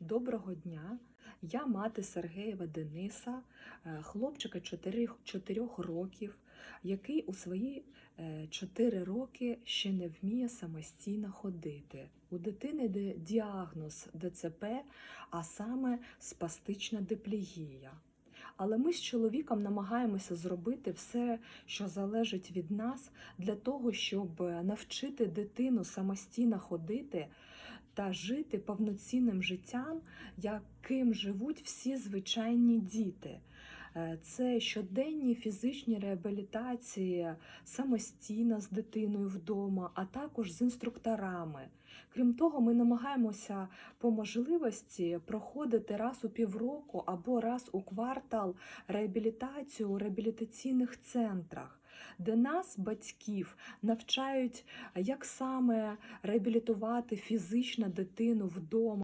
Доброго дня. Я мати Сергеєва Дениса, е, хлопчика 4, 4 років, який у свої 4 роки ще не вміє самостійно ходити. У дитини діагноз ДЦП, а саме спастична диплегія. Але ми з чоловіком намагаємося зробити все, що залежить від нас, для того, щоб навчити дитину самостійно ходити та жити повноцінним життям, яким живуть всі звичайні діти. Е, Це щоденні фізичні реабілітації самостійно з дитиною вдома, а також з інструкторами. Крім того, ми намагаємося по можливості проходити раз у півроку або раз у квартал реабілітацію у реабілітаційних центрах, де нас, батьків, навчають, як саме реабілітувати фізично дитину вдома.